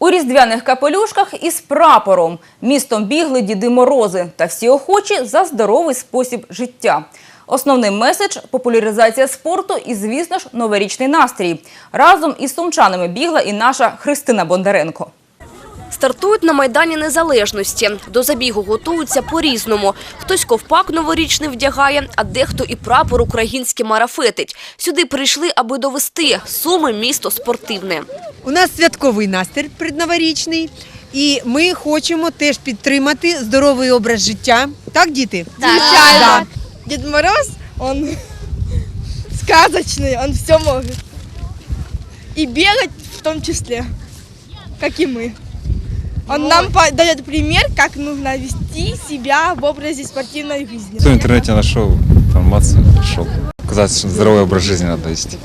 У різдвяних капелюшках із прапором містом бігли діди морози та всі охочі за здоровий спосіб життя. Основний меседж – популяризація спорту і, звісно ж, новорічний настрій. Разом із сумчанами бігла і наша Христина Бондаренко. Стартують на Майдані Незалежності. До забігу готуються по-різному. Хтось ковпак новорічний вдягає, а дехто і прапор український марафетить. Сюди прийшли, аби довести – Суми – місто спортивне. У нас святковий настрій предноворічний, і ми хочемо теж підтримати здоровий образ життя. Так, діти? Звичайно. Дед Мороз, он сказочный, он все может. И бегать в том числе, как и мы. Он нам по- дает пример, как нужно вести себя в образе спортивной жизни. В интернете нашел информацию, пришел. Казалось, что здоровый образ жизни надо вести.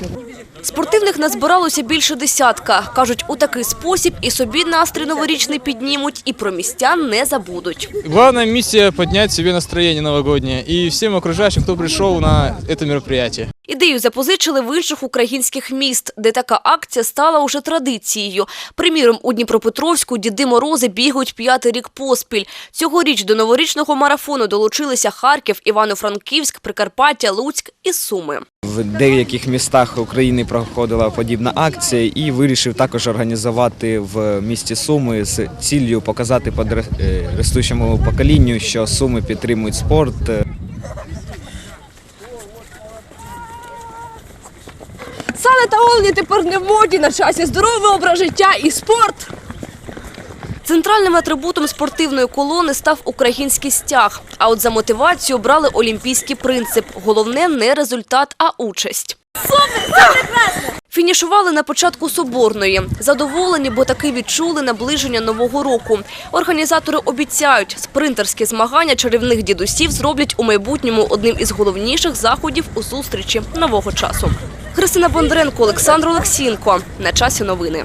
Спортивних назбиралося більше десятка. Кажуть, у такий спосіб і собі настрій новорічний піднімуть, і про містян не забудуть. Главная миссия – поднять себе настроение новогоднее и всем окружающим, кто пришел на это мероприятие. Ідею запозичили в інших українських міст, де така акція стала уже традицією. Приміром, у Дніпропетровську діди Морози бігають п'ятий рік поспіль. Цьогоріч до новорічного марафону долучилися Харків, Івано-Франківськ, Прикарпаття, Луцьк і Суми. В деяких містах України проходила подібна акція і вирішив також організувати в місті Суми з ціллю показати подростаючому поколінню, що Суми підтримують спорт. Саме та Олені тепер не в моді на часі. Здоровий образ життя і спорт. Центральним атрибутом спортивної колони став український стяг. А от за мотивацію брали олімпійський принцип. Головне не результат, а участь. Фінішували на початку Соборної. Задоволені, бо таки відчули наближення Нового року. Організатори обіцяють, спринтерські змагання чарівних дідусів зроблять у майбутньому одним із головніших заходів у зустрічі нового часу. Христина Бондаренко, Олександр Олексінко. На часі новини.